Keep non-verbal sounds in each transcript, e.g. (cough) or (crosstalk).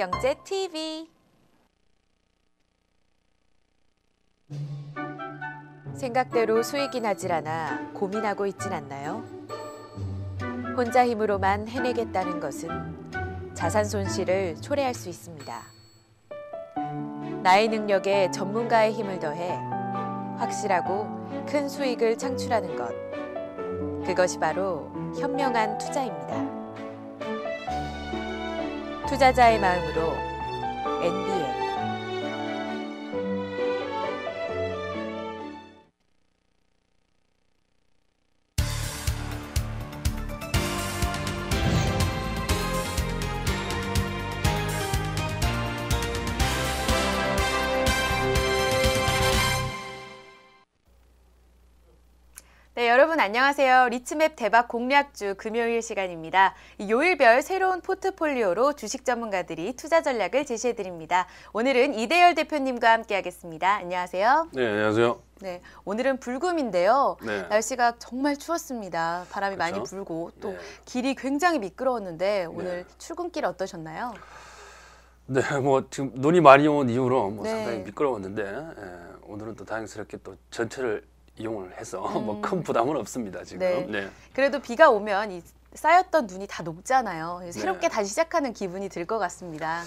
경제 TV. 생각대로 수익이 나질 않아 고민하고 있진 않나요? 혼자 힘으로만 해내겠다는 것은 자산 손실을 초래할 수 있습니다. 나의 능력에 전문가의 힘을 더해 확실하고 큰 수익을 창출하는 것. 그것이 바로 현명한 투자입니다. 투자자의 마음으로 NBN 여러분 안녕하세요. 리츠맵 대박 공략주 금요일 시간입니다. 요일별 새로운 포트폴리오로 주식 전문가들이 투자 전략을 제시해 드립니다. 오늘은 이대열 대표님과 함께 하겠습니다. 안녕하세요. 네, 안녕하세요. 네, 오늘은 불금인데요. 네. 날씨가 정말 추웠습니다. 바람이 많이 그렇죠. 불고 또 네. 길이 굉장히 미끄러웠는데 오늘 네. 출근길 어떠셨나요? 네, 뭐 지금 눈이 많이 온 이후로 뭐 네. 상당히 미끄러웠는데 예, 오늘은 또 다행스럽게 또 전철을 이용을 해서 (laughs) 뭐 음. 큰 부담은 없습니다 지금. 네. 네. 그래도 비가 오면 이 쌓였던 눈이 다 녹잖아요. 새롭게 네. 다시 시작하는 기분이 들 것 같습니다.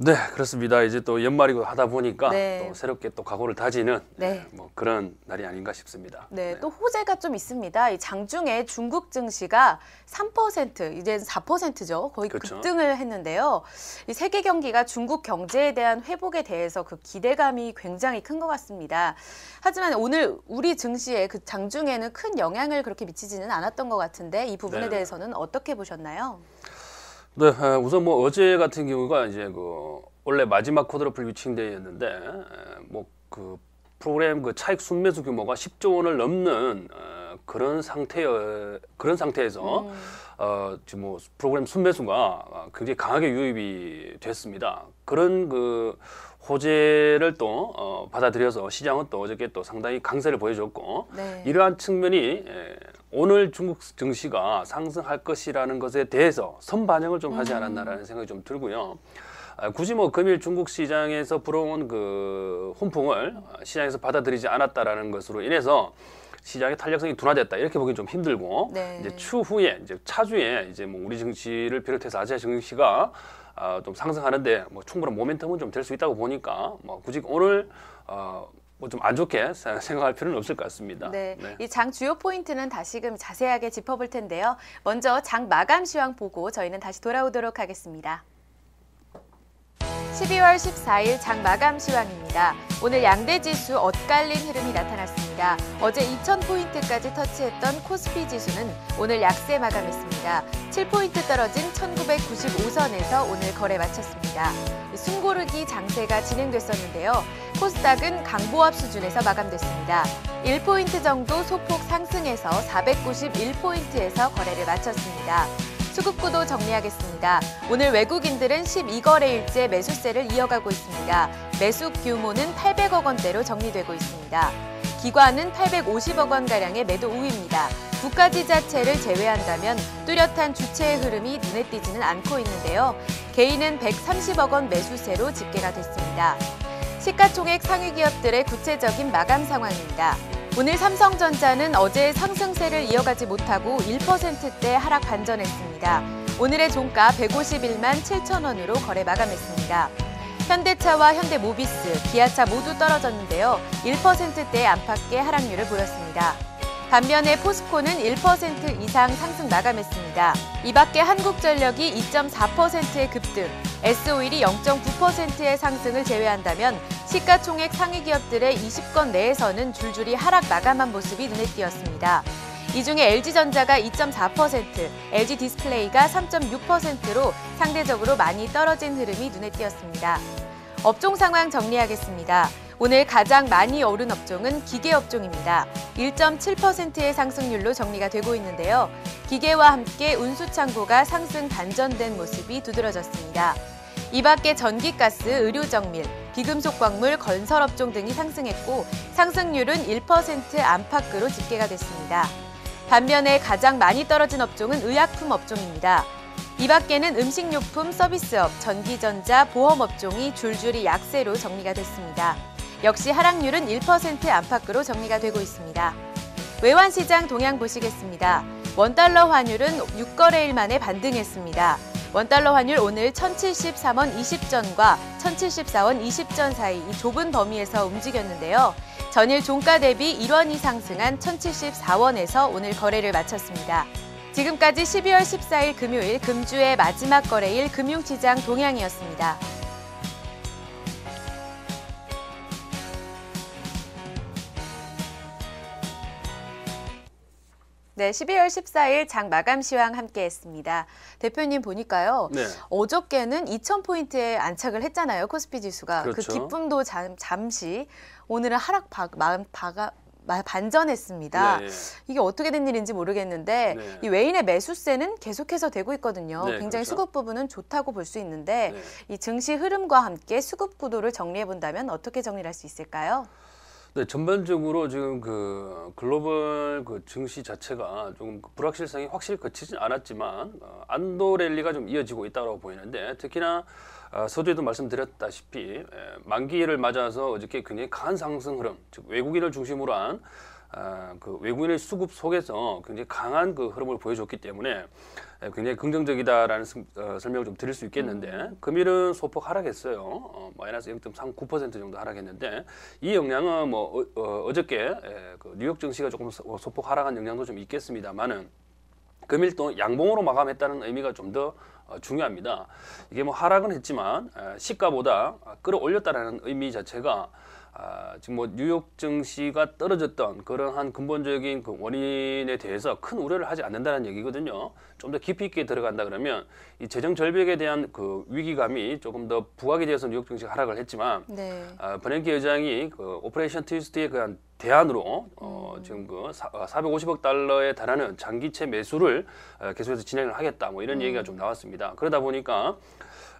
네, 그렇습니다. 이제 또 연말이고 하다 보니까 네. 또 새롭게 또 각오를 다지는 네. 예, 뭐 그런 날이 아닌가 싶습니다. 네, 또 호재가 좀 있습니다. 이 장중에 중국 증시가 3%, 이제 4%죠. 거의 그렇죠. 급등을 했는데요. 이 세계 경기가 중국 경제에 대한 회복에 대해서 그 기대감이 굉장히 큰 것 같습니다. 하지만 오늘 우리 증시에 그 장중에는 큰 영향을 그렇게 미치지는 않았던 것 같은데 이 부분에 네. 대해서는 어떻게 보셨나요? 네, 에, 우선 뭐 어제 같은 경우가 이제 그 원래 마지막 쿼드러플 위칭데이였는데 뭐 그 프로그램 그 차익 순매수 규모가 10조 원을 넘는 어, 그런 상태 그런 상태에서 음. 어, 지금 뭐 프로그램 순매수가 굉장히 강하게 유입이 됐습니다. 그런 그 호재를 또 어, 받아들여서 시장은 또 어저께 또 상당히 강세를 보여줬고 네. 이러한 측면이 에, 오늘 중국 증시가 상승할 것이라는 것에 대해서 선반영을 좀 하지 않았나라는 생각이 좀 들고요. 아, 굳이 뭐 금일 중국 시장에서 불어온 그 훈풍을 시장에서 받아들이지 않았다라는 것으로 인해서 시장의 탄력성이 둔화됐다 이렇게 보기 좀 힘들고 네. 이제 추후에 이제 차주에 이제 뭐 우리 증시를 비롯해서 아시아 증시가 아, 좀 상승하는데 뭐 충분한 모멘텀은 좀 될 수 있다고 보니까 뭐 굳이 오늘 어, 뭐 좀 안 좋게 사- 생각할 필요는 없을 것 같습니다. 네, 이장 주요 포인트는 다시금 자세하게 짚어볼 텐데요. 먼저 장 마감 시황 보고 저희는 다시 돌아오도록 하겠습니다. 12월 14일 장 마감 시황입니다. 오늘 양대 지수 엇갈린 흐름이 나타났습니다. 어제 2000포인트까지 터치했던 코스피 지수는 오늘 약세 마감했습니다. 7포인트 떨어진 1995선에서 오늘 거래 마쳤습니다. 숨고르기 장세가 진행됐었는데요. 코스닥은 강보합 수준에서 마감됐습니다. 1포인트 정도 소폭 상승해서 491포인트에서 거래를 마쳤습니다. 수급구도 정리하겠습니다. 오늘 외국인들은 12거래일째 매수세를 이어가고 있습니다. 매수 규모는 800억 원대로 정리되고 있습니다. 기관은 850억 원가량의 매도 우위입니다. 국가지자체를 제외한다면 뚜렷한 주체의 흐름이 눈에 띄지는 않고 있는데요. 개인은 130억 원 매수세로 집계가 됐습니다. 시가총액 상위 기업들의 구체적인 마감 상황입니다. 오늘 삼성전자는 어제 상승세를 이어가지 못하고 1%대 하락 반전했습니다. 오늘의 종가 151만 7천 원으로 거래 마감했습니다. 현대차와 현대모비스, 기아차 모두 떨어졌는데요. 1%대 안팎의 하락률을 보였습니다. 반면에 포스코는 1% 이상 상승 마감했습니다. 이 밖에 한국전력이 2.4%의 급등, S오일이 0.9%의 상승을 제외한다면 시가총액 상위 기업들의 20건 내에서는 줄줄이 하락 마감한 모습이 눈에 띄었습니다. 이 중에 LG전자가 2.4%, LG디스플레이가 3.6%로 상대적으로 많이 떨어진 흐름이 눈에 띄었습니다. 업종 상황 정리하겠습니다. 오늘 가장 많이 오른 업종은 기계 업종입니다. 1.7%의 상승률로 정리가 되고 있는데요. 기계와 함께 운수창고가 상승 반전된 모습이 두드러졌습니다. 이 밖에 전기가스, 의료정밀, 비금속 광물, 건설업종 등이 상승했고 상승률은 1% 안팎으로 집계가 됐습니다. 반면에 가장 많이 떨어진 업종은 의약품 업종입니다. 이 밖에는 음식료품 서비스업, 전기전자, 보험업종이 줄줄이 약세로 정리가 됐습니다. 역시 하락률은 1% 안팎으로 정리가 되고 있습니다. 외환시장 동향 보시겠습니다. 원달러 환율은 6거래일 만에 반등했습니다. 원달러 환율 오늘 1073원 20전과 1074원 20전 사이 이 좁은 범위에서 움직였는데요. 전일 종가 대비 1원이 상승한 1074원에서 오늘 거래를 마쳤습니다. 지금까지 12월 14일 금요일 금주의 마지막 거래일 금융시장 동향이었습니다. 네, 12월 14일 장 마감 시황 함께 했습니다. 대표님 보니까요. 네. 어저께는 2,000포인트에 안착을 했잖아요. 코스피 지수가. 그 그렇죠. 기쁨도 잠, 잠시 오늘은 하락 바, 마음 바가 마- 반전했습니다. 네, 네. 이게 어떻게 된 일인지 모르겠는데 네. 이 외인의 매수세는 계속해서 되고 있거든요. 네, 굉장히 그렇죠. 수급 부분은 좋다고 볼 수 있는데 네. 이 증시 흐름과 함께 수급 구도를 정리해 본다면 어떻게 정리를 할수 있을까요? 네, 전반적으로 지금 그 글로벌 그 증시 자체가 조금 그 불확실성이 확실히 거치진 않았지만 어, 안도 랠리가 좀 이어지고 있다고 보이는데 특히나 어, 서두에도 말씀드렸다시피 에, 만기를 맞아서 어저께 굉장히 강한 상승 흐름, 즉 외국인을 중심으로 한 아, 그 외국인의 수급 속에서 굉장히 강한 그 흐름을 보여줬기 때문에 에, 굉장히 긍정적이다라는 스- 어, 설명을 좀 드릴 수 있겠는데 금일은 소폭 하락했어요. 어, 마이너스 0.39% 정도 하락했는데 이 영향은 뭐 어, 저께 그 뉴욕 증시가 조금 소- 소폭 하락한 영향도 좀 있겠습니다만은 금일 또 양봉으로 마감했다는 의미가 좀더 어, 중요합니다. 이게 뭐 하락은 했지만 에, 시가보다 아, 끌어올렸다라는 의미 자체가 아, 지금 뭐 뉴욕 증시가 떨어졌던 그러한 근본적인 그 원인에 대해서 큰 우려를 하지 않는다는 얘기거든요. 좀 더 깊이 있게 들어간다 그러면 이 재정 절벽에 대한 그 위기감이 조금 더 부각이 되어서 뉴욕 증시가 하락을 했지만 네. 아, 버냉키 의장이 그 오퍼레이션 트위스트에 그한 대안으로 어, 지금 그 사, 450억 달러에 달하는 장기채 매수를 어, 계속해서 진행을 하겠다 뭐 이런 얘기가 좀 나왔습니다. 그러다 보니까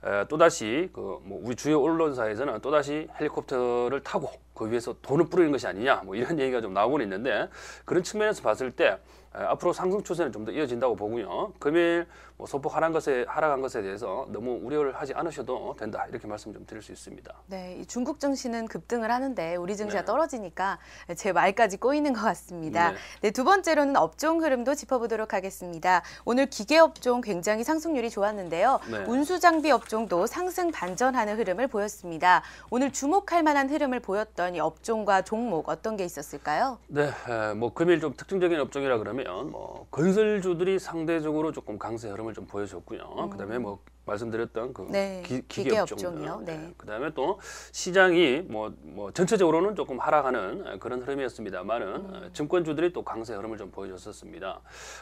에, 또다시 그 뭐 우리 주요 언론사에서는 또다시 헬리콥터를 타고 그 위에서 돈을 뿌리는 것이 아니냐 뭐 이런 (laughs) 얘기가 좀 나오고 있는데 그런 측면에서 봤을 때 에, 앞으로 상승 추세는 좀 더 이어진다고 보고요. 금일 뭐 소폭 하락한 것에 하락한 것에 대해서 너무 우려를 하지 않으셔도 된다 이렇게 말씀 좀 드릴 수 있습니다. 네, 이 중국 증시는 급등을 하는데 우리 증시가 네. 떨어지니까 제 말까지 꼬이는 것 같습니다. 네. 네, 두 번째로는 업종 흐름도 짚어보도록 하겠습니다. 오늘 기계 업종 굉장히 상승률이 좋았는데요. 네. 운수 장비 업종도 상승 반전하는 흐름을 보였습니다. 오늘 주목할 만한 흐름을 보였던 이 업종과 종목 어떤 게 있었을까요? 네, 에, 뭐 금일 좀 특징적인 업종이라 그러면 뭐 건설주들이 상대적으로 조금 강세 흐름 을 좀 보여줬고요. 그다음에 뭐 말씀드렸던 그 네, 기, 기계 기계 업종이요. 업종들, 네. 그다음에 또 시장이 뭐, 뭐 전체적으로는 조금 하락하는 에, 그런 흐름이었습니다만은 음. 에, 증권주들이 또 강세 흐름을 좀 보여줬었습니다.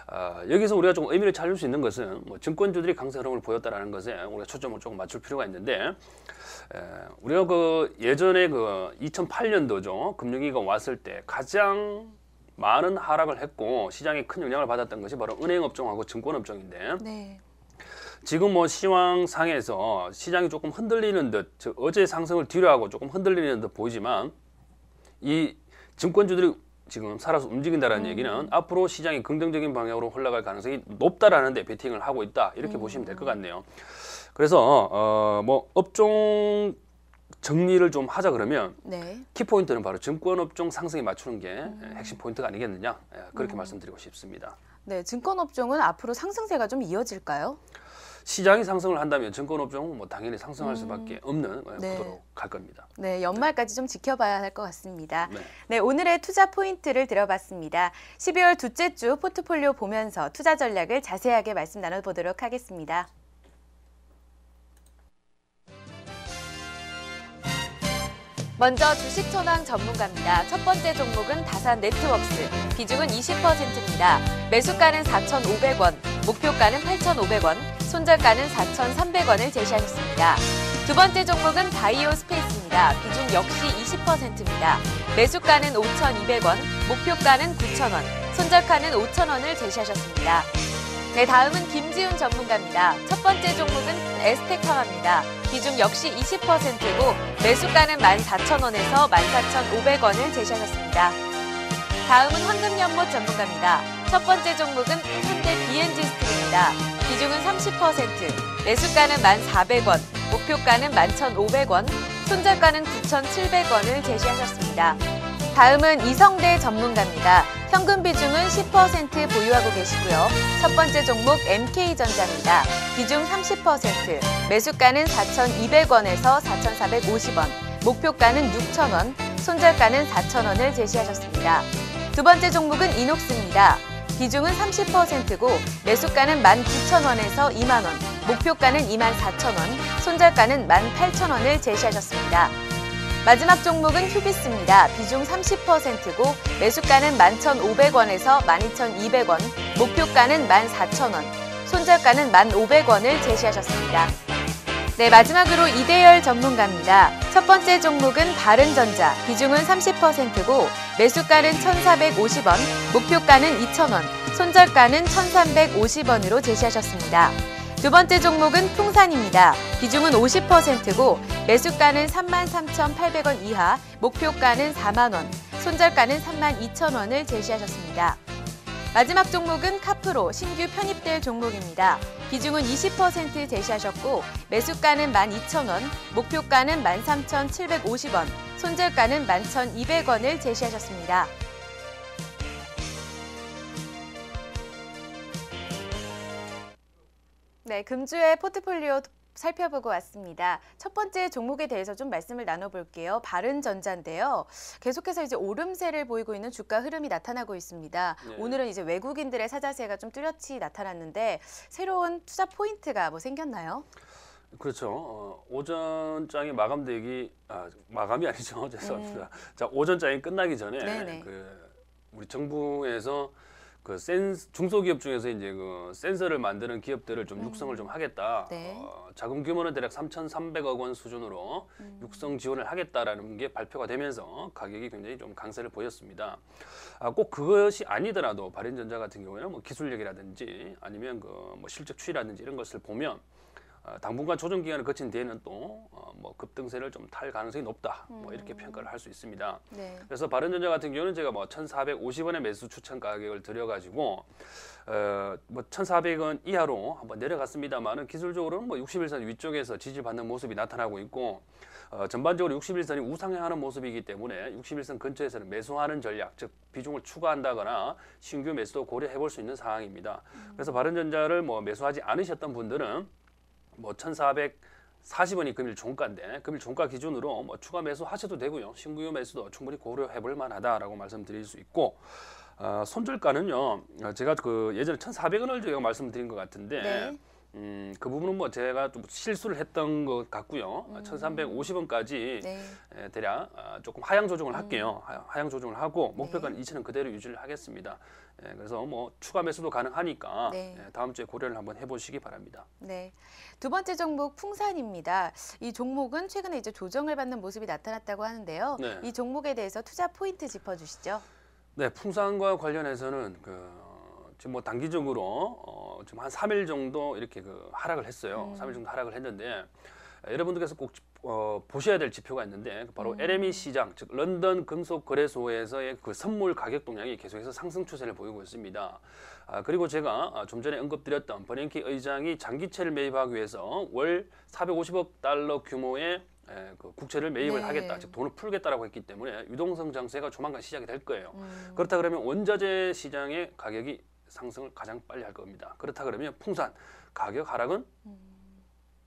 아, 여기서 우리가 좀 의미를 찾을 수 있는 것은 뭐 증권주들이 강세 흐름을 보였다라는 것에 우리가 초점을 조금 맞출 필요가 있는데 에, 우리가 그 예전에 그 2008년도죠 금융위기가 왔을 때 가장 많은 하락을 했고 시장에 큰 영향을 받았던 것이 바로 은행 업종하고 증권 업종인데 네. 지금 뭐 시황상에서 시장이 조금 흔들리는 듯 즉 어제 상승을 뒤로 하고 조금 흔들리는 듯 보이지만 이 증권주들이 지금 살아서 움직인다라는 얘기는 앞으로 시장이 긍정적인 방향으로 흘러갈 가능성이 높다라는 데 베팅을 하고 있다 이렇게 보시면 될 것 같네요. 그래서 어 뭐 업종 정리를 좀 하자 그러면 네. 키포인트는 바로 증권업종 상승에 맞추는 게 핵심 포인트가 아니겠느냐 예, 그렇게 음. 말씀드리고 싶습니다. 네, 증권 업종은 앞으로 상승세가 좀 이어질까요? 시장이 상승을 한다면 증권업종은 뭐 당연히 상승할 수밖에 없는 어, 네. 구도로 갈 겁니다. 네, 연말까지 좀 지켜봐야 할 것 같습니다. 네. 네, 오늘의 투자 포인트를 들어봤습니다. 12월 둘째 주 포트폴리오 보면서 투자 전략을 자세하게 말씀 나눠보도록 하겠습니다. 먼저 주식 전황 전문가입니다. 첫 번째 종목은 다산 네트워크스. 비중은 20%입니다. 매수가는 4,500원, 목표가는 8,500원, 손절가는 4,300원을 제시하셨습니다. 두 번째 종목은 바이오 스페이스입니다. 비중 역시 20%입니다. 매수가는 5,200원, 목표가는 9,000원, 손절가는 5,000원을 제시하셨습니다. 네, 다음은 김지훈 전문가입니다. 첫 번째 종목은 에스텍화입니다. 비중 역시 20%고 매수가는 14,000원에서 14,500원을 제시하셨습니다. 다음은 황금연못 전문가입니다. 첫 번째 종목은 현대 BNG 스틸입니다. 비중은 30%, 매수가는 1,400원, 목표가는 11,500원, 손절가는 9,700원을 제시하셨습니다. 다음은 이성대 전문가입니다. 현금 비중은 10% 보유하고 계시고요. 첫 번째 종목 MK전자입니다. 비중 30%, 매수가는 4,200원에서 4,450원, 목표가는 6,000원, 손절가는 4,000원을 제시하셨습니다. 두 번째 종목은 이녹스입니다. 비중은 30%고 매수가는 19,000원에서 2만 원, 목표가는 24,000원, 손절가는 18,000원을 제시하셨습니다. 마지막 종목은 휴비스입니다. 비중 30%고 매수가는 11,500원에서 12,200원, 목표가는 14,000원, 손절가는 1,500원을 제시하셨습니다. 네, 마지막으로 이대열 전문가입니다. 첫 번째 종목은 바른전자, 비중은 30%고 매수가는 1,450원, 목표가는 2,000원, 손절가는 1,350원으로 제시하셨습니다. 두 번째 종목은 풍산입니다. 비중은 50%고 매수가는 33,800원 이하, 목표가는 4만 원, 손절가는 32,000원을 제시하셨습니다. 마지막 종목은 카프로 신규 편입될 종목입니다. 비중은 20% 제시하셨고 매수가는 12,000원, 목표가는 13,750원, 손절가는 11,200원을 제시하셨습니다. 네, 금주의 포트폴리오 살펴보고 왔습니다. 첫 번째 종목에 대해서 좀 말씀을 나눠볼게요. 바른전자인데요. 계속해서 이제 오름세를 보이고 있는 주가 흐름이 나타나고 있습니다. 네. 오늘은 이제 외국인들의 사자세가 좀 뚜렷이 나타났는데 새로운 투자 포인트가 뭐 생겼나요? 그렇죠. 어, 오전장이 마감되기 아, 마감이 아니죠. (laughs) 죄송합니다. 자 오전장이 끝나기 전에 음. 네네. 그 우리 정부에서 그 센, 중소기업 중에서 이제 그 센서를 만드는 기업들을 좀 육성을 좀 하겠다. 음. 네. 어, 자금 규모는 대략 3,300억 원 수준으로 음. 육성 지원을 하겠다라는 게 발표가 되면서 가격이 굉장히 좀 강세를 보였습니다. 아, 꼭 그것이 아니더라도 바른전자 같은 경우에는 뭐 기술력이라든지 아니면 그 뭐 실적 추이라든지 이런 것을 보면 어, 당분간 조정 기간을 거친 뒤에는 또 뭐 급등세를 좀 탈 가능성이 높다. 뭐 이렇게 평가를 할 수 있습니다. 네. 그래서 바른전자 같은 경우는 제가 뭐 1,450원의 매수 추천 가격을 드려가지고 어뭐 1,400원 이하로 한번 내려갔습니다만은 기술적으로는 뭐 61선 위쪽에서 지지받는 모습이 나타나고 있고 어, 전반적으로 61선이 우상향하는 모습이기 때문에 61선 근처에서는 매수하는 전략, 즉 비중을 추가한다거나 신규 매수도 고려해 볼 수 있는 상황입니다. 그래서 바른전자를 뭐 매수하지 않으셨던 분들은 뭐 1,440원이 금일 종가인데 금일 종가 기준으로 뭐 추가 매수 하셔도 되고요. 신규 매수도 충분히 고려해 볼 만하다라고 말씀드릴 수 있고 어, 손절가는요. 어, 제가 그 예전에 1,400원을 제가 말씀드린 것 같은데 네. 음, 그 부분은 뭐 제가 좀 실수를 했던 것 같고요. 1,350원까지 네. 에, 대략 아, 조금 하향 조정을 할게요. 하- 하향 조정을 하고 목표가는 2천원 그대로 유지를 하겠습니다. 예, 그래서 뭐 추가 매수도 가능하니까 네. 예, 다음 주에 고려를 한번 해보시기 바랍니다. 네. 두 번째 종목 풍산입니다. 이 종목은 최근에 이제 조정을 받는 모습이 나타났다고 하는데요. 네. 이 종목에 대해서 투자 포인트 짚어주시죠. 네, 풍산과 관련해서는 그 지금 뭐 단기적으로 어, 지금 한 3일 정도 이렇게 그 하락을 했어요. 3일 정도 하락을 했는데 에, 여러분들께서 꼭 지- 어, 보셔야 될 지표가 있는데 바로 LME 시장, 즉 런던 금속 거래소에서의 그 선물 가격 동향이 계속해서 상승 추세를 보이고 있습니다. 아, 그리고 제가 아, 좀 전에 언급드렸던 버냉키 의장이 장기채를 매입하기 위해서 월 450억 달러 규모의 에, 그 국채를 매입을 네. 하겠다, 즉 돈을 풀겠다라고 했기 때문에 유동성 장세가 조만간 시작이 될 거예요. 음. 그렇다 그러면 원자재 시장의 가격이 상승을 가장 빨리 할 겁니다. 그렇다 그러면 풍산 가격 하락은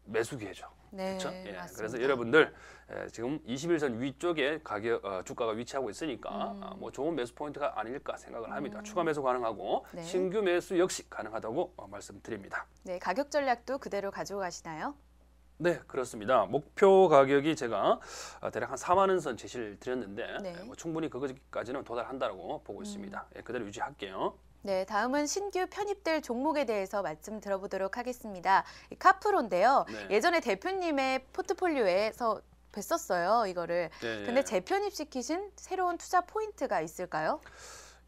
매수 기회죠. 네, 그렇죠? 예, 맞습니다. 그래서 여러분들 에, 지금 21선 위쪽에 가격 어, 주가가 위치하고 있으니까 음. 아, 뭐 좋은 매수 포인트가 아닐까 생각을 합니다. 추가 매수 가능하고 네. 신규 매수 역시 가능하다고 어, 말씀드립니다. 네, 가격 전략도 그대로 가지고 가시나요? 네, 그렇습니다. 목표 가격이 제가 어, 대략 한 4만 원 선 제시를 드렸는데 네. 음. 에, 뭐 충분히 그것까지는 도달한다고 보고 있습니다. 예, 그대로 유지할게요. 네, 다음은 신규 편입될 종목에 대해서 말씀 들어보도록 하겠습니다. 이 카프로인데요. 네. 예전에 대표님의 포트폴리오에서 뵀었어요, 이거를. 네, 근데 예. 재편입시키신 새로운 투자 포인트가 있을까요?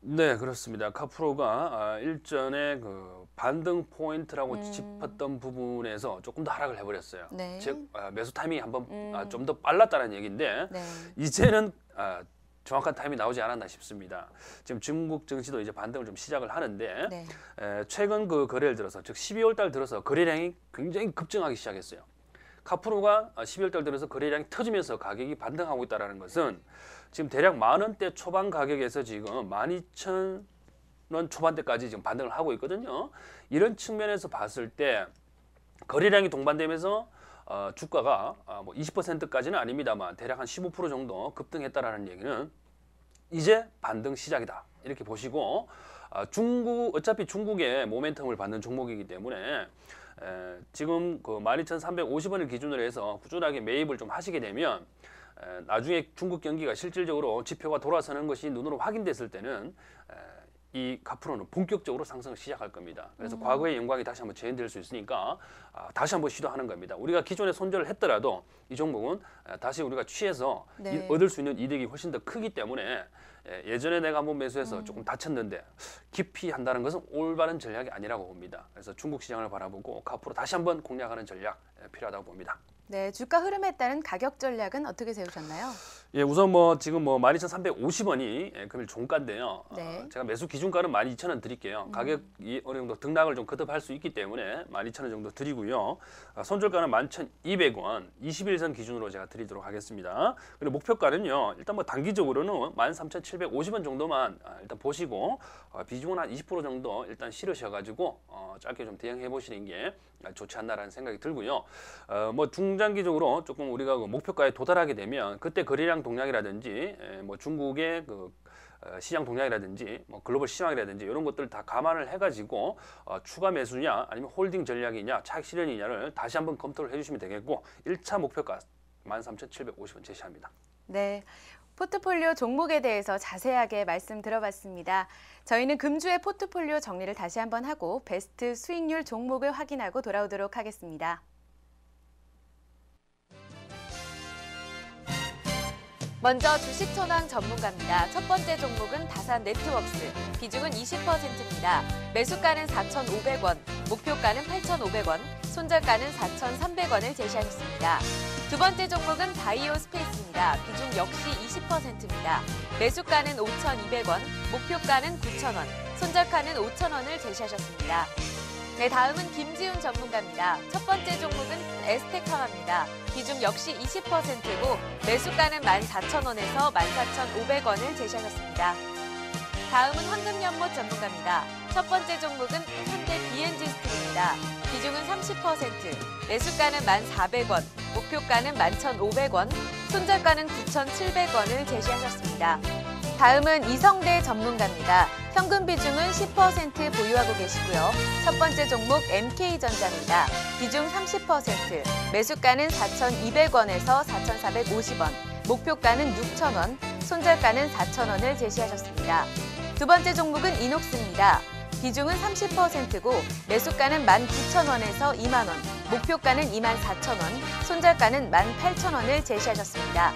네, 그렇습니다. 카프로가 아, 일전에 그 반등 포인트라고 음. 짚었던 부분에서 조금 더 하락을 해버렸어요. 네. 즉 아, 매수 타이밍이 한번 음. 좀더 빨랐다는 얘기인데 네. 이제는 아, 정확한 타임이 나오지 않았나 싶습니다. 지금 중국 증시도 이제 반등을 좀 시작을 하는데 네. 에, 최근 그 거래를 들어서 즉 12월 달 들어서 거래량이 굉장히 급증하기 시작했어요. 카프로가 12월 달 들어서 거래량이 터지면서 가격이 반등하고 있다는 것은 지금 대략 만 원대 초반 가격에서 지금 12,000원 초반대까지 지금 반등을 하고 있거든요. 이런 측면에서 봤을 때 거래량이 동반되면서 어, 주가가 어, 뭐 20%까지는 아닙니다만 대략 한 15% 정도 급등했다라는 얘기는 이제 반등 시작이다. 이렇게 보시고 아, 중국 어차피 중국의 모멘텀을 받는 종목이기 때문에 에, 지금 그 12,350원을 기준으로 해서 꾸준하게 매입을 좀 하시게 되면 에, 나중에 중국 경기가 실질적으로 지표가 돌아서는 것이 눈으로 확인됐을 때는 에, 이 카프로는 본격적으로 상승을 시작할 겁니다. 그래서 과거의 영광이 다시 한번 재현될 수 있으니까 아, 다시 한번 시도하는 겁니다. 우리가 기존에 손절을 했더라도 이 종목은 에, 다시 우리가 취해서 네. 이- 얻을 수 있는 이득이 훨씬 더 크기 때문에 예, 예전에 내가 한번 매수해서 음. 조금 다쳤는데 깊이 한다는 것은 올바른 전략이 아니라고 봅니다. 그래서 중국 시장을 바라보고 카프로 다시 한번 공략하는 전략 예, 필요하다고 봅니다. 네, 주가 흐름에 따른 가격 전략은 어떻게 세우셨나요? 예, 우선 뭐 지금 뭐 12,350원이 예, 금일 종가인데요. 네. 어, 제가 매수 기준가는 12,000원 드릴게요. 가격이 어느 정도 등락을 좀 거듭할 수 있기 때문에 12,000원 정도 드리고요. 아, 손절가는 11,200원, 21선 기준으로 제가 드리도록 하겠습니다. 그리고 목표가는요. 일단 뭐 단기적으로는 13,750원 정도만 아, 일단 보시고 어, 비중은 한 20% 정도 일단 실으셔가지고 어, 짧게 좀 대응해 보시는 게 좋지 않나라는 생각이 들고요. 어, 뭐 중장기적으로 조금 우리가 그 목표가에 도달하게 되면 그때 거래량 동향이라든지 에, 뭐 중국의 그 어, 시장 동향이라든지 뭐 글로벌 시장이라든지 이런 것들 다 감안을 해가지고 어, 추가 매수냐 아니면 홀딩 전략이냐 차익 실현이냐를 다시 한번 검토를 해주시면 되겠고 1차 목표가 13,750원 제시합니다. 네. 포트폴리오 종목에 대해서 자세하게 말씀 들어봤습니다. 저희는 금주의 포트폴리오 정리를 다시 한번 하고 베스트 수익률 종목을 확인하고 돌아오도록 하겠습니다. 먼저 주식 천왕 전문가입니다. 첫 번째 종목은 다산 네트워크스. 비중은 20%입니다. 매수가는 4,500원, 목표가는 8,500원, 손절가는 4,300원을 제시하셨습니다. 두 번째 종목은 바이오 스페이스입니다. 비중 역시 20%입니다. 매수가는 5,200원, 목표가는 9,000원, 손절가는 5,000원을 제시하셨습니다. 네, 다음은 김지훈 전문가입니다. 첫 번째 종목은 에스테카마입니다. 비중 역시 20%고 매수가는 14,000원에서 14,500원을 제시하셨습니다. 다음은 황금연못 전문가입니다. 첫 번째 종목은 현대 BNG 스틸입니다. 비중은 30%, 매수가는 1,400원, 목표가는 11,500원, 손절가는 9,700원을 제시하셨습니다. 다음은 이성대 전문가입니다. 현금 비중은 10% 보유하고 계시고요. 첫 번째 종목 MK전자입니다. 비중 30%, 매수가는 4,200원에서 4,450원, 목표가는 6,000원, 손절가는 4,000원을 제시하셨습니다. 두 번째 종목은 이녹스입니다. 비중은 30%고 매수가는 19,000원에서 2만 원, 목표가는 24,000원, 손절가는 18,000원을 제시하셨습니다.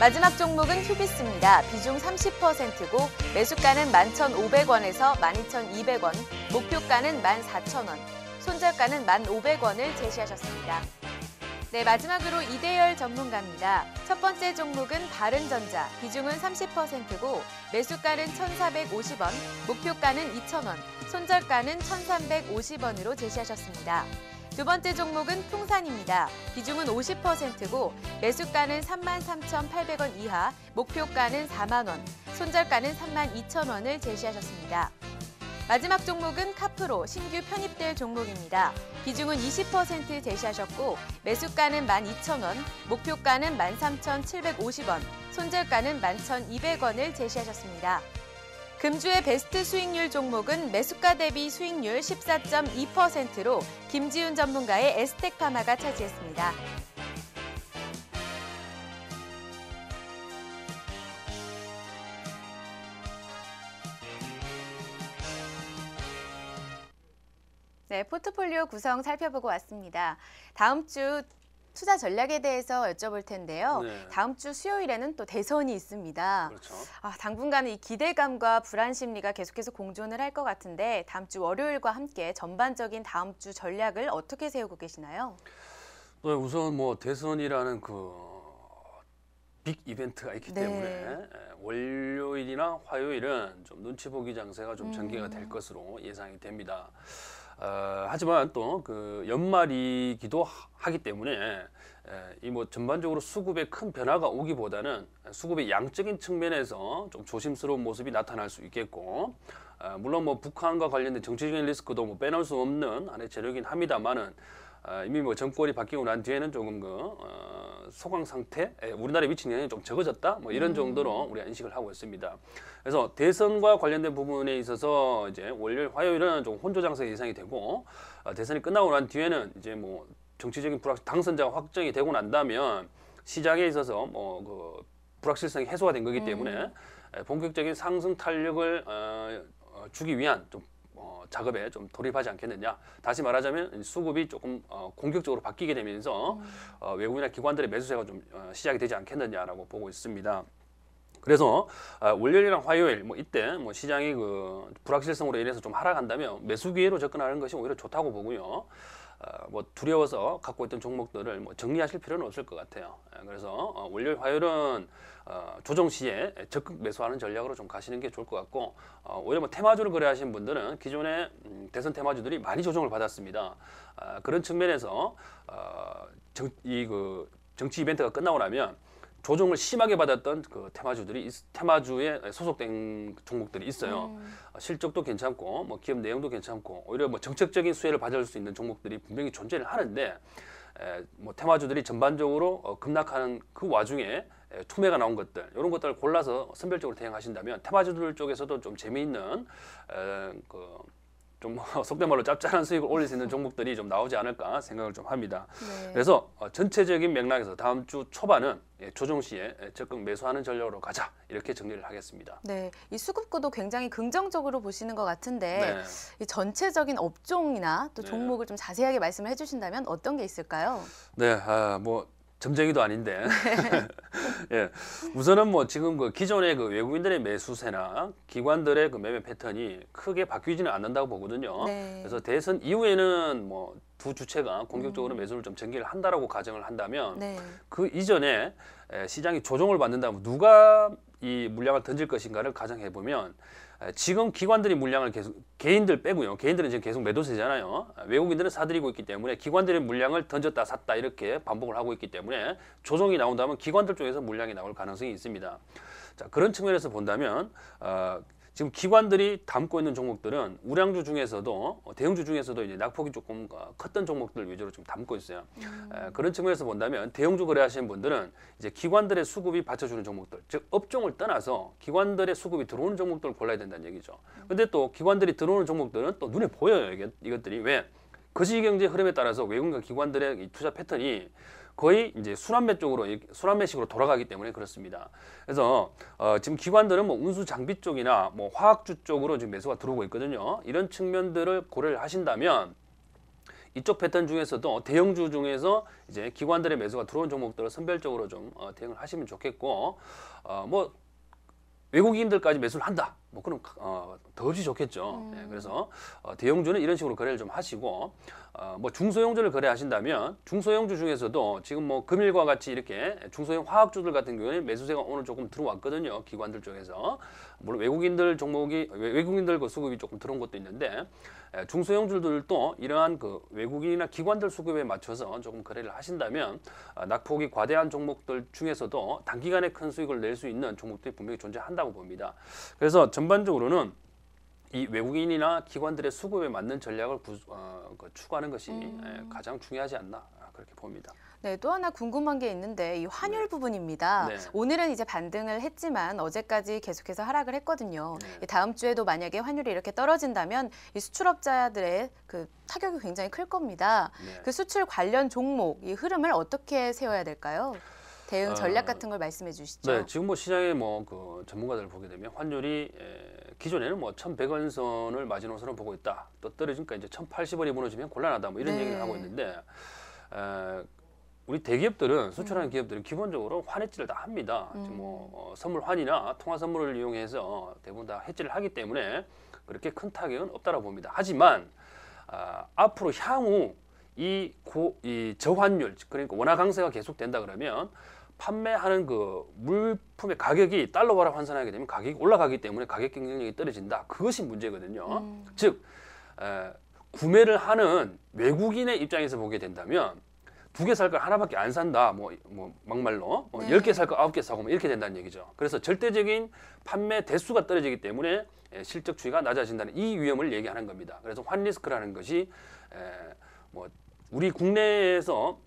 마지막 종목은 휴비스입니다. 비중 30%고 매수가는 11,500원에서 12,200원, 목표가는 14,000원, 손절가는 1,500원을 제시하셨습니다. 네, 마지막으로 이대열 전문가입니다. 첫 번째 종목은 바른전자, 비중은 30%고 매수가는 1,450원, 목표가는 2,000원, 손절가는 1,350원으로 제시하셨습니다. 두 번째 종목은 풍산입니다. 비중은 50%고 매수가는 33,800원 이하, 목표가는 4만 원, 손절가는 32,000원을 제시하셨습니다. 마지막 종목은 카프로 신규 편입될 종목입니다. 비중은 20% 제시하셨고 매수가는 12,000원, 목표가는 13,750원, 손절가는 11,200원을 제시하셨습니다. 금주의 베스트 수익률 종목은 매수가 대비 수익률 14.2%로 김지훈 전문가의 에스텍 파마가 차지했습니다. 네, 포트폴리오 구성 살펴보고 왔습니다. 다음 주 투자 전략에 대해서 여쭤볼 텐데요. 네. 다음 주 수요일에는 또 대선이 있습니다. 그렇죠. 아, 당분간은 이 기대감과 불안 심리가 계속해서 공존을 할 것 같은데 다음 주 월요일과 함께 전반적인 다음 주 전략을 어떻게 세우고 계시나요? 네, 우선 뭐 대선이라는 그 빅 이벤트가 있기 네. 때문에 에, 월요일이나 화요일은 좀 눈치 보기 장세가 좀 전개가 될 것으로 예상이 됩니다. 어, 하지만 또 그 연말이기도 하- 하기 때문에 이 뭐 전반적으로 수급에 큰 변화가 오기보다는 수급의 양적인 측면에서 좀 조심스러운 모습이 나타날 수 있겠고 어, 물론 뭐 북한과 관련된 정치적인 리스크도 뭐 빼놓을 수 없는 하나의 재료긴 합니다만은 어, 이미 뭐 정권이 바뀌고 난 뒤에는 조금 그 어, 소강 상태, 에, 우리나라에 미친 영향이 좀 적어졌다, 뭐 이런 정도로 우리가 인식을 하고 있습니다. 그래서 대선과 관련된 부분에 있어서 이제 월요일, 화요일은 좀 혼조 장세 예상이 되고 어, 대선이 끝나고 난 뒤에는 이제 뭐 정치적인 불확 당선자가 확정이 되고 난다면 시장에 있어서 뭐 그 불확실성이 해소가 된 거기 때문에 에, 본격적인 상승 탄력을 어, 어, 주기 위한 좀 어, 작업에 좀 돌입하지 않겠느냐. 다시 말하자면 수급이 조금 어, 공격적으로 바뀌게 되면서 어, 외국이나 기관들의 매수세가 좀 어, 시작이 되지 않겠느냐라고 보고 있습니다. 그래서 아, 월요일이랑 화요일 뭐 이때 뭐 시장이 그 불확실성으로 인해서 좀 하락한다면 매수 기회로 접근하는 것이 오히려 좋다고 보고요. 아, 뭐 두려워서 갖고 있던 종목들을 뭐 정리하실 필요는 없을 것 같아요. 예, 그래서 어, 월요일, 화요일은 어, 조정 시에 적극 매수하는 전략으로 좀 가시는 게 좋을 것 같고 어, 오히려 뭐 테마주를 거래하신 분들은 기존에 음, 대선 테마주들이 많이 조정을 받았습니다. 아, 그런 측면에서 어, 정, 이 그 정치 이벤트가 끝나고 나면 조정을 심하게 받았던 그 테마주들이 있- 테마주에 소속된 종목들이 있어요. 어, 실적도 괜찮고 뭐 기업 내용도 괜찮고 오히려 뭐 정책적인 수혜를 받을 수 있는 종목들이 분명히 존재를 하는데 에, 뭐 테마주들이 전반적으로 어, 급락하는 그 와중에 에, 투매가 나온 것들 이런 것들을 골라서 선별적으로 대응하신다면 테마주들 쪽에서도 좀 재미있는 에, 그 좀 (laughs) 속된 말로 짭짤한 수익을 올릴 수 있는 종목들이 좀 나오지 않을까 생각을 좀 합니다. 네. 그래서 어, 전체적인 맥락에서 다음 주 초반은 예, 조정 시에 예, 적극 매수하는 전략으로 가자 이렇게 정리를 하겠습니다. 네, 이 수급구도 굉장히 긍정적으로 보시는 것 같은데 네. 이 전체적인 업종이나 또 네. 종목을 좀 자세하게 말씀을 해주신다면 어떤 게 있을까요? 네, 아, 뭐 점쟁이도 아닌데. (laughs) 예, 우선은 뭐 지금 그 기존의 그 외국인들의 매수세나 기관들의 그 매매 패턴이 크게 바뀌지는 않는다고 보거든요. 네. 그래서 대선 이후에는 뭐 두 주체가 공격적으로 매수를 좀 전개를 한다라고 가정을 한다면 네, 그 이전에 에, 시장이 조정을 받는다면 누가 이 물량을 던질 것인가를 가정해 보면 에, 지금 기관들이 물량을 계속 개인들 빼고요. 개인들은 지금 계속 매도세잖아요. 아, 외국인들은 사들이고 있기 때문에 기관들의 물량을 던졌다 샀다 이렇게 반복을 하고 있기 때문에 조정이 나온다면 기관들 쪽에서 물량이 나올 가능성이 있습니다. 자 그런 측면에서 본다면 어, 지금 기관들이 담고 있는 종목들은 우량주 중에서도 어, 대형주 중에서도 이제 낙폭이 조금 어, 컸던 종목들 위주로 좀 담고 있어요. 에, 그런 측면에서 본다면 대형주 거래하시는 분들은 이제 기관들의 수급이 받쳐주는 종목들, 즉 업종을 떠나서 기관들의 수급이 들어오는 종목들을 골라야 된다는 얘기죠. 근데 또 기관들이 들어오는 종목들은 또 눈에 보여요. 이게, 이것들이 왜? 거시경제 흐름에 따라서 외국인과 기관들의 이 투자 패턴이 거의 이제 순환매 쪽으로 이- 순환매식으로 돌아가기 때문에 그렇습니다. 그래서 어, 지금 기관들은 뭐 운수 장비 쪽이나 뭐 화학주 쪽으로 지금 매수가 들어오고 있거든요. 이런 측면들을 고려를 하신다면 이쪽 패턴 중에서도 대형주 중에서 이제 기관들의 매수가 들어온 종목들을 선별적으로 좀 어, 대응을 하시면 좋겠고 어, 뭐 외국인들까지 매수를 한다. 뭐 그럼 어, 더없이 좋겠죠. 예, 그래서 어, 대형주는 이런 식으로 거래를 좀 하시고 어, 뭐 중소형주를 거래하신다면 중소형주 중에서도 지금 뭐 금일과 같이 이렇게 중소형 화학주들 같은 경우에는 매수세가 오늘 조금 들어왔거든요. 기관들 쪽에서 물론 외국인들 종목이 외- 외국인들 그 수급이 조금 들어온 것도 있는데 에, 중소형주들도 이러한 그 외국인이나 기관들 수급에 맞춰서 조금 거래를 하신다면 아, 낙폭이 과대한 종목들 중에서도 단기간에 큰 수익을 낼 수 있는 종목들이 분명히 존재한다고 봅니다. 그래서 전반적으로는 이 외국인이나 기관들의 수급에 맞는 전략을 구, 어, 그 추구하는 것이 에, 가장 중요하지 않나 아, 그렇게 봅니다. 네, 또 하나 궁금한 게 있는데 이 환율 부분입니다. 네. 오늘은 이제 반등을 했지만 어제까지 계속해서 하락을 했거든요. 네. 이 다음 주에도 만약에 환율이 이렇게 떨어진다면 이 수출업자들의 그 타격이 굉장히 클 겁니다. 네. 그 수출 관련 종목 이 흐름을 어떻게 세워야 될까요? 대응 전략 어, 같은 걸 말씀해 주시죠. 네, 지금 뭐 시장의 뭐 그 전문가들 보게 되면 환율이 에, 기존에는 뭐 1,100원 선을 마지노선을 보고 있다. 또 떨어지니까 이제 1,080원이 무너지면 곤란하다. 뭐 이런 네. 얘기를 하고 있는데 에, 우리 대기업들은 수출하는 기업들은 기본적으로 환해지를 다 합니다. 지금 뭐 어, 선물 환이나 통화 선물을 이용해서 대부분 다 해지를 하기 때문에 그렇게 큰 타격은 없다고 봅니다. 하지만 아, 앞으로 향후 이, 고, 이 저환율 그러니까 원화 강세가 계속된다 그러면 판매하는 그 물품의 가격이 달러화를 환산하게 되면 가격이 올라가기 때문에 가격 경쟁력이 떨어진다. 그것이 문제거든요. 음. 즉 에, 구매를 하는 외국인의 입장에서 보게 된다면 두 개 살 걸 하나밖에 안 산다. 뭐, 뭐 막말로 뭐 네. 열개살거 아홉 개 사고 뭐 이렇게 된다는 얘기죠. 그래서 절대적인 판매 대수가 떨어지기 때문에 에, 실적 추이가 낮아진다는 이 위험을 얘기하는 겁니다. 그래서 환 리스크라는 것이 에, 뭐 우리 국내에서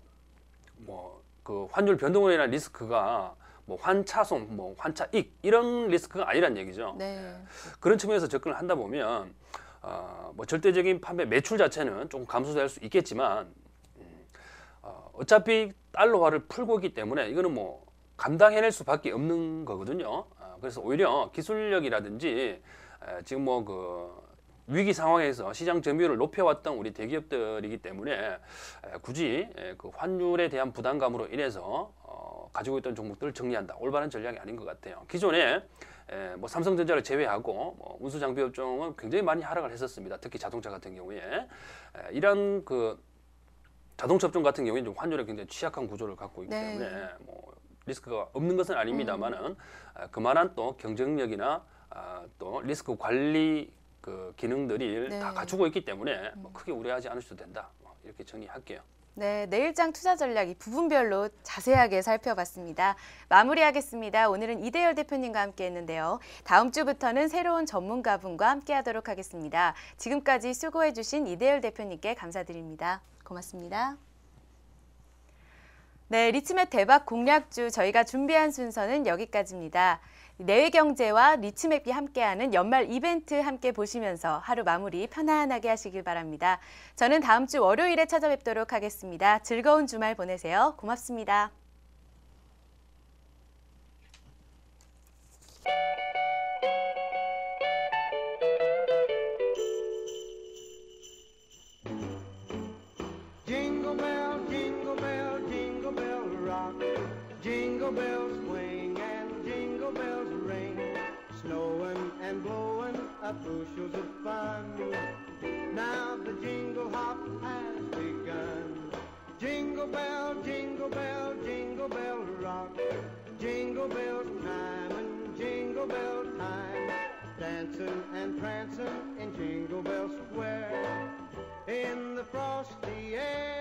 뭐 그 환율 변동에 대한 리스크가 뭐 환차손, 뭐 환차익 이런 리스크가 아니란 얘기죠. 네. 그런 측면에서 접근을 한다 보면 어, 뭐 절대적인 판매 매출 자체는 조금 감소될 수 있겠지만 음, 어, 어차피 달러화를 풀고 있기 때문에 이거는 뭐 감당해낼 수밖에 없는 거거든요. 어, 그래서 오히려 기술력이라든지 에, 지금 뭐 그 위기 상황에서 시장 점유율을 높여왔던 우리 대기업들이기 때문에 에, 굳이 에, 그 환율에 대한 부담감으로 인해서 어, 가지고 있던 종목들을 정리한다. 올바른 전략이 아닌 것 같아요. 기존에 에, 뭐 삼성전자를 제외하고 뭐 운수장비 업종은 굉장히 많이 하락을 했었습니다. 특히 자동차 같은 경우에 에, 이런 그 자동차 업종 같은 경우에 좀 환율에 굉장히 취약한 구조를 갖고 있기 네. 때문에 뭐 리스크가 없는 것은 아닙니다만은 아, 그만한 또 경쟁력이나 아, 또 리스크 관리 그 기능들이 네. 다 갖추고 있기 때문에 뭐 크게 우려하지 않으셔도 된다. 뭐 이렇게 정리할게요. 네, 내일장 투자 전략 이 부분별로 자세하게 살펴봤습니다. 마무리하겠습니다. 오늘은 이대열 대표님과 함께 했는데요. 다음 주부터는 새로운 전문가분과 함께 하도록 하겠습니다. 지금까지 수고해 주신 이대열 대표님께 감사드립니다. 고맙습니다. 네, 리츠맵 대박 공략주 저희가 준비한 순서는 여기까지입니다. 내외 경제와 리츠맵이 함께하는 연말 이벤트 함께 보시면서 하루 마무리 편안하게 하시길 바랍니다. 저는 다음 주 월요일에 찾아뵙도록 하겠습니다. 즐거운 주말 보내세요. 고맙습니다. Bushels of fun. Now the jingle hop has begun. Jingle bell, jingle bell, jingle bell rock. Jingle bell time and jingle bell time. Dancing and prancing in Jingle Bell Square. In the frosty air,